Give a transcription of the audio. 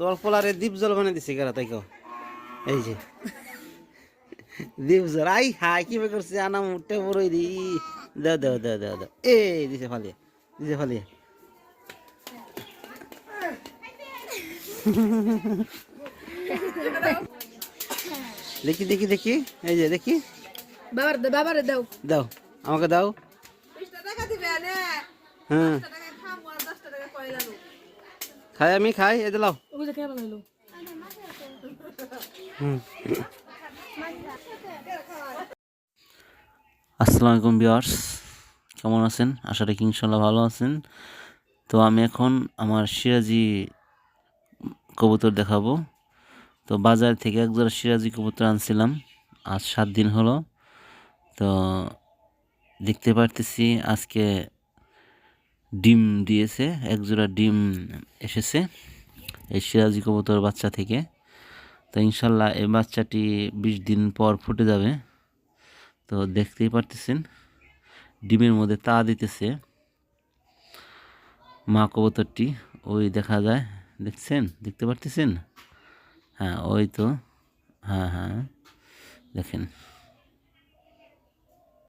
তোমার পোলারে দ্বীপ জল বানিয়ে দিছে কেরা তাই এই যে। দ্বীপ জল আই হাই কি করছে আনা মুটে বড়ই দি। দাও দাও দাও দাও দাও। এই দিছে ফালিয়ে দিছে ফালিয়ে। দেখি দেখি দেখি। এই যে দেখি। বাবার দে বাবার দাও। দাও আমাকে দাও। টাকা দিবে না হ্যাঁ। টাকা খাব আর দশটা টাকা কয়লা লো খাই আমি খাই এই দিলাও যে কেমন হলো আসসালামু আলাইকুম বিয়ার্স কেমন আছেন? আশা রাখি ইনশাল্লাহ ভালো আছেন। তো আমি এখন আমার সিরাজি কবুতর দেখাবো। তো বাজার থেকে এক জোড়া সিরাজি কবুতর আনছিলাম আজ সাত দিন হলো। তো দেখতে পারতেছি আজকে ডিম দিয়েছে এক জোড়া ডিম এসেছে। এই সিরাজি কবুতর বাচ্চা থেকে। তো ইনশাল্লাহ এই বাচ্চাটি বিশ দিন পর ফুটে যাবে। তো দেখতেই পারতেছেন, ডিমের মধ্যে তা দিতেছে মা কবুতরটি। ওই দেখা যায়, দেখছেন? দেখতে পারতেছেন? হ্যাঁ ওই তো হ্যাঁ হ্যাঁ দেখেন।